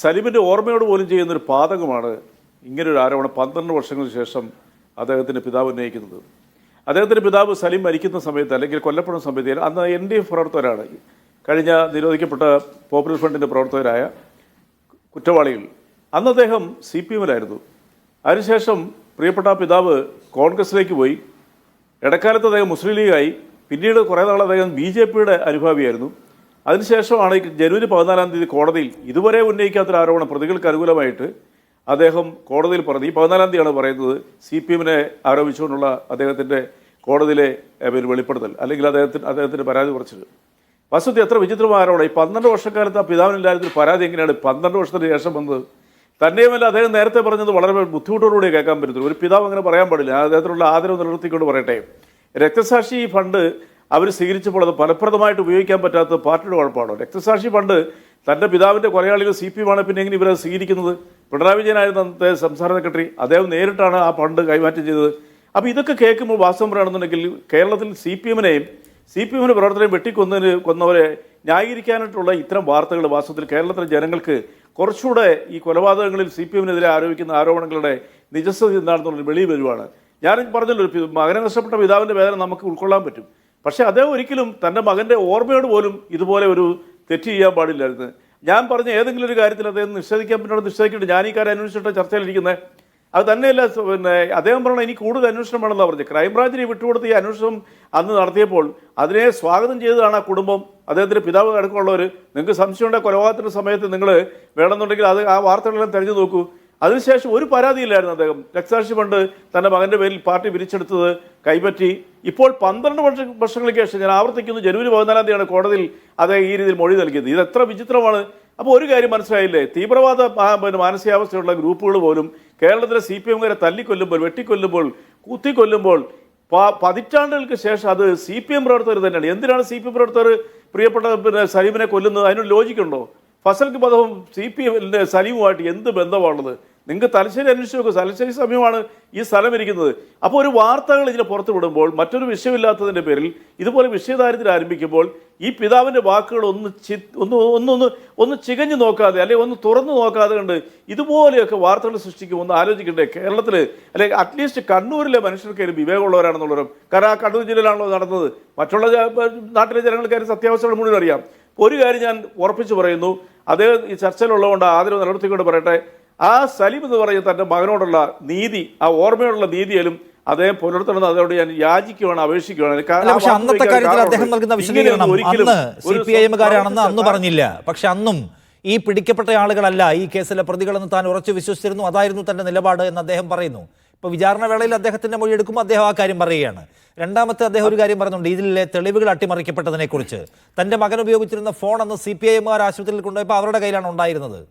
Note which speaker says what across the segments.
Speaker 1: സലീമിന്റെ ഓർമ്മയോട് പോലും ചെയ്യുന്നൊരു പാതകമാണ് ഇങ്ങനൊരു ആരോപണം പന്ത്രണ്ട് വർഷങ്ങൾക്ക് ശേഷം അദ്ദേഹത്തിന്റെ പിതാവ് ഉന്നയിക്കുന്നത്. അദ്ദേഹത്തിന്റെ പിതാവ് സലീം മരിക്കുന്ന സമയത്ത് അല്ലെങ്കിൽ കൊല്ലപ്പെടുന്ന സമയത്ത് അന്ന് എൻ ഡി എഫ് പ്രവർത്തകരാണ്. കഴിഞ്ഞ നിരോധിക്കപ്പെട്ട പോപ്പുലർ ഫ്രണ്ടിന്റെ പ്രവർത്തകരായ കുറ്റവാളികൾ. അന്ന് അദ്ദേഹം സി പി എമ്മിലായിരുന്നു. അതിനുശേഷം പ്രിയപ്പെട്ട പിതാവ് കോൺഗ്രസിലേക്ക് പോയി. ഇടക്കാലത്ത് അദ്ദേഹം മുസ്ലിം ലീഗായി. പിന്നീട് കുറേ നാൾ അദ്ദേഹം ബി ജെ പിയുടെ അനുഭാവിയായിരുന്നു. അതിനുശേഷമാണ് ജനുവരി പതിനാലാം തീയതി കോടതിയിൽ ഇതുവരെ ഉന്നയിക്കാത്തൊരു ആരോപണം പ്രതികൾക്ക് അനുകൂലമായിട്ട് അദ്ദേഹം കോടതിയിൽ പറഞ്ഞു. ഈ പതിനാലാം തീയതിയാണ് പറയുന്നത് സി പി എമ്മിനെ ആരോപിച്ചുകൊണ്ടുള്ള അദ്ദേഹത്തിന്റെ കോടതിയിലെ വെളിപ്പെടുത്തൽ. അല്ലെങ്കിൽ അദ്ദേഹത്തിന് അദ്ദേഹത്തിന്റെ പരാതി കുറച്ചത് വസ്തുത എത്ര വിചിത്രമായ ആരോപണം. ഈ പന്ത്രണ്ട് വർഷക്കാലത്ത് ആ പിതാവിനില്ലായിരുന്ന പരാതി എങ്ങനെയാണ് പന്ത്രണ്ട് വർഷത്തിന് ശേഷം വന്നത്? തന്നെയുമല്ല അദ്ദേഹം നേരത്തെ പറഞ്ഞത് വളരെ ബുദ്ധിമുട്ടോടുകൂടി കേൾക്കാൻ പറ്റത്തില്ല ഒരു പിതാവ് അങ്ങനെ പറയാൻ പാടില്ല. അദ്ദേഹത്തിനുള്ള ആദരവ് നിലനിർത്തിക്കൊണ്ട് പറയട്ടെ. രക്തസാക്ഷി ഫണ്ട് അവർ സ്വീകരിച്ചപ്പോൾ അത് ഫലപ്രദമായിട്ട് ഉപയോഗിക്കാൻ പറ്റാത്ത പാർട്ടിയുടെ കുഴപ്പമാണോ രക്തസാക്ഷി പണ്ട് തന്റെ പിതാവിന്റെ കൊലയാളികൾ സി പി ആണ് പിന്നെ എങ്ങനെ ഇവരത് സ്വീകരിക്കുന്നത്? പിണറായി വിജയനായിരുന്നു അന്നത്തെ സംസ്ഥാന സെക്രട്ടറി. അദ്ദേഹം നേരിട്ടാണ് ആ ഫണ്ട് കൈമാറ്റം ചെയ്തത്. അപ്പോൾ ഇതൊക്കെ കേൾക്കുമ്പോൾ വാസ്തവം പറയുകയാണെന്നുണ്ടെങ്കിൽ കേരളത്തിൽ സി പി എമ്മിനെയും സി പി എമ്മിന്റെ പ്രവർത്തനം വെട്ടിക്കൊന്നതിന് കൊന്നവരെ ന്യായീകരിക്കാനായിട്ടുള്ള ഇത്തരം വാർത്തകൾ വാസ്തവത്തിൽ കേരളത്തിലെ ജനങ്ങൾക്ക് കുറച്ചുകൂടെ ഈ കൊലപാതകങ്ങളിൽ സി പി എമ്മിനെതിരെ ആരോപിക്കുന്ന ആരോപണങ്ങളുടെ നിജസ്ഥിതി എന്താണെന്നുള്ളത് വെളിയിൽ വരുവാണ്. ഞാൻ പറഞ്ഞല്ലോ മകനെ നഷ്ടപ്പെട്ട പിതാവിന്റെ വേദന നമുക്ക് ഉൾക്കൊള്ളാൻ പറ്റും. പക്ഷേ അദ്ദേഹം ഒരിക്കലും തന്റെ മകന്റെ ഓർമ്മയോട് പോലും ഇതുപോലെ ഒരു തെറ്റ് ചെയ്യാൻ പാടില്ലായിരുന്നു. ഞാൻ പറഞ്ഞ ഏതെങ്കിലും ഒരു കാര്യത്തിൽ അദ്ദേഹം നിഷേധിക്കാൻ പറ്റുന്ന നിഷേധിക്കുന്നുണ്ട് ഞാൻ ഈ കാര്യം അന്വേഷിച്ചിട്ട് ചർച്ചയിലിരിക്കുന്നത് അത് തന്നെയല്ല പിന്നെ അദ്ദേഹം പറഞ്ഞ ഇനി കൂടുതൽ അന്വേഷണം വേണമെന്നാണ് പറഞ്ഞത്. ക്രൈംബ്രാഞ്ചിനെ വിട്ടുകൊടുത്ത് ഈ അന്വേഷണം അന്ന് നടത്തിയപ്പോൾ അതിനെ സ്വാഗതം ചെയ്തതാണ് ആ കുടുംബം. അദ്ദേഹത്തിന്റെ പിതാവ് അടക്കമുള്ളവർ നിങ്ങൾക്ക് സംശയമുണ്ടെങ്കിൽ കൊലപാതകത്തിന്റെ സമയത്ത് നിങ്ങൾ വേണമെന്നുണ്ടെങ്കിൽ അത് ആ വാർത്തകളെല്ലാം തെരഞ്ഞു നോക്കൂ. അതിനുശേഷം ഒരു പരാതിയില്ലായിരുന്നു അദ്ദേഹം. രക്തസാക്ഷി ഫണ്ട് തന്റെ മകന്റെ പേരിൽ പാർട്ടി പിരിച്ചെടുത്തത് കൈപ്പറ്റി. ഇപ്പോൾ പന്ത്രണ്ട് വർഷ വർഷങ്ങൾക്ക് ശേഷം ഞാൻ ആവർത്തിക്കുന്നു. ജനുവരി പതിനാലാം തീയതിയാണ് കോടതിയിൽ അദ്ദേഹം ഈ രീതിയിൽ മൊഴി നൽകിയത്. ഇത് എത്ര വിചിത്രമാണ്. അപ്പോൾ ഒരു കാര്യം മനസ്സിലായില്ലേ? തീവ്രവാദ പിന്നെ മാനസികാവസ്ഥയുള്ള ഗ്രൂപ്പുകൾ പോലും കേരളത്തിലെ സി പി എമ്മുകാരെ തല്ലിക്കൊല്ലുമ്പോൾ വെട്ടിക്കൊല്ലുമ്പോൾ കുത്തിക്കൊല്ലുമ്പോൾ പതിറ്റാണ്ടുകൾക്ക് ശേഷം അത് സി പി എം പ്രവർത്തകർ തന്നെയാണ്. എന്തിനാണ് സി പി എം പ്രവർത്തകർ പ്രിയപ്പെട്ട പിന്നെ സലീമിനെ കൊല്ലുന്നത്? അതിനൊരു ലോജിക്കുണ്ടോ? ഫസൽക്ക് ബദവും സി പി എമ്മിന്റെ സലീമുമായിട്ട് എന്ത് ബന്ധമാണുള്ളത്? നിങ്ങൾക്ക് തലശ്ശേരി അന്വേഷിച്ച് നോക്കുക തലശ്ശേരി സമയമാണ് ഈ സ്ഥലം ഇരിക്കുന്നത്. അപ്പോൾ ഒരു വാർത്തകൾ ഇതിനെ പുറത്തു വിടുമ്പോൾ മറ്റൊരു വിഷയമില്ലാത്തതിന്റെ പേരിൽ ഇതുപോലെ വിഷയദാരിദ്ര്യം ആരംഭിക്കുമ്പോൾ ഈ പിതാവിന്റെ വാക്കുകൾ ഒന്ന് ചി ഒന്ന് ഒന്നൊന്ന് ഒന്ന് ചികഞ്ഞു നോക്കാതെ അല്ലെങ്കിൽ ഒന്ന് തുറന്നു നോക്കാതെ കണ്ട് ഇതുപോലെയൊക്കെ വാർത്തകൾ സൃഷ്ടിക്കും ഒന്ന് ആലോചിക്കണ്ടേ കേരളത്തിൽ അല്ലെങ്കിൽ അറ്റ്ലീസ്റ്റ് കണ്ണൂരിലെ മനുഷ്യർക്ക് വിവേകമുള്ളവരാണെന്നുള്ളവരും കാരണം ആ കണ്ണൂർ ജില്ലയിലാണല്ലോ നടന്നത്. മറ്റുള്ള നാട്ടിലെ ജനങ്ങൾക്ക് അതിന് സത്യാവസ്ഥകൾ മുഴുവൻ അറിയാം. ഒരു കാര്യം ഞാൻ ഉറപ്പിച്ചു പറയുന്നു. അദ്ദേഹം ഈ ചർച്ചയിലുള്ളതുകൊണ്ട് ആദരവ് നിലനിർത്തിക്കൊണ്ട് പറയട്ടെ ആ സലീം എന്ന് പറയുന്ന തന്റെ മകനോടുള്ള നീതി ആ ഓർമ്മയോടുള്ള നീതിയിലും അദ്ദേഹം പുലർത്തണമെന്ന് അതോട് ഞാൻ യാചിക്കുകയാണ് അപേക്ഷിക്കുകയാണ്.
Speaker 2: അന്നത്തെ കാര്യത്തിൽ അദ്ദേഹം നൽകുന്ന വിശദീകരണം അന്ന് സി പി ഐ എമ്മുകാരാണെന്ന് അന്ന് പറഞ്ഞില്ല. പക്ഷെ അന്നും ഈ പിടിക്കപ്പെട്ട ആളുകളല്ല ഈ കേസിലെ പ്രതികളെന്ന് താൻ ഉറച്ചു വിശ്വസിച്ചിരുന്നു. അതായിരുന്നു തന്റെ നിലപാട് എന്ന് അദ്ദേഹം പറയുന്നു. ഇപ്പൊ വിചാരണ വേളയിൽ അദ്ദേഹത്തിന്റെ മൊഴി എടുക്കുമ്പോൾ അദ്ദേഹം ആ കാര്യം പറയുകയാണ്. രണ്ടാമത്തെ അദ്ദേഹം ഒരു കാര്യം പറയുന്നുണ്ട്. ഇതിലെ തെളിവുകൾ അട്ടിമറിക്കപ്പെട്ടതിനെക്കുറിച്ച്. തന്റെ മകൻ ഉപയോഗിച്ചിരുന്ന ഫോൺ അന്ന് സി പി ഐ എമ്മുകാർ ആശുപത്രിയിൽ കൊണ്ടുപോയപ്പോൾ അവരുടെ കയ്യിലാണ് ഉണ്ടായിരുന്നത്.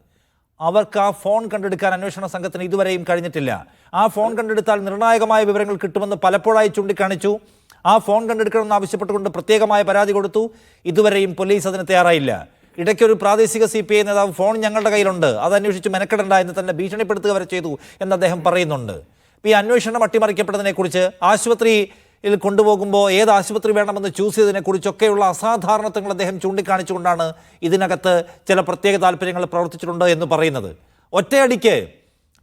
Speaker 2: അവർക്ക് ആ ഫോൺ കണ്ടെടുക്കാൻ അന്വേഷണ സംഘത്തിന് ഇതുവരെയും കഴിഞ്ഞിട്ടില്ല. ആ ഫോൺ കണ്ടെടുത്താൽ നിർണായകമായ വിവരങ്ങൾ കിട്ടുമെന്ന് പലപ്പോഴായി ചൂണ്ടിക്കാണിച്ചു. ആ ഫോൺ കണ്ടെടുക്കണമെന്ന് ആവശ്യപ്പെട്ടുകൊണ്ട് പ്രത്യേകമായ പരാതി കൊടുത്തു. ഇതുവരെയും പോലീസ് അതിന് തയ്യാറായില്ല. ഇടയ്ക്കൊരു പ്രാദേശിക സി പി ഐ നേതാവ് ഫോൺ ഞങ്ങളുടെ കയ്യിലുണ്ട്. അത് അന്വേഷിച്ച് മെനക്കെടണ്ട എന്ന് തന്നെ ഭീഷണിപ്പെടുത്തുക വരെ ചെയ്തു എന്ന് അദ്ദേഹം പറയുന്നുണ്ട്. ഈ അന്വേഷണം അട്ടിമറിക്കപ്പെട്ടതിനെക്കുറിച്ച് ആശുപത്രിയിൽ കൊണ്ടുപോകുമ്പോൾ ഏത് ആശുപത്രി വേണമെന്ന് ചൂസ് ചെയ്തതിനെക്കുറിച്ചൊക്കെയുള്ള അസാധാരണത്വങ്ങൾ അദ്ദേഹം ചൂണ്ടിക്കാണിച്ചുകൊണ്ടാണ് ഇതിനകത്ത് ചില പ്രത്യേക താല്പര്യങ്ങൾ പ്രവർത്തിച്ചിട്ടുണ്ട് എന്ന് പറയുന്നത്. ഒറ്റയടിക്ക്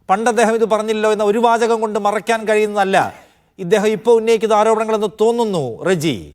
Speaker 2: പണ്ട് അദ്ദേഹം ഇത് പറഞ്ഞില്ലോ എന്ന ഒരു വാചകം കൊണ്ട് മറയ്ക്കാൻ കഴിയുന്നതല്ല. ഇദ്ദേഹം ഇപ്പോൾ ഉന്നയിക്കുന്ന ആരോപണങ്ങളെന്ന് തോന്നുന്നു റജി.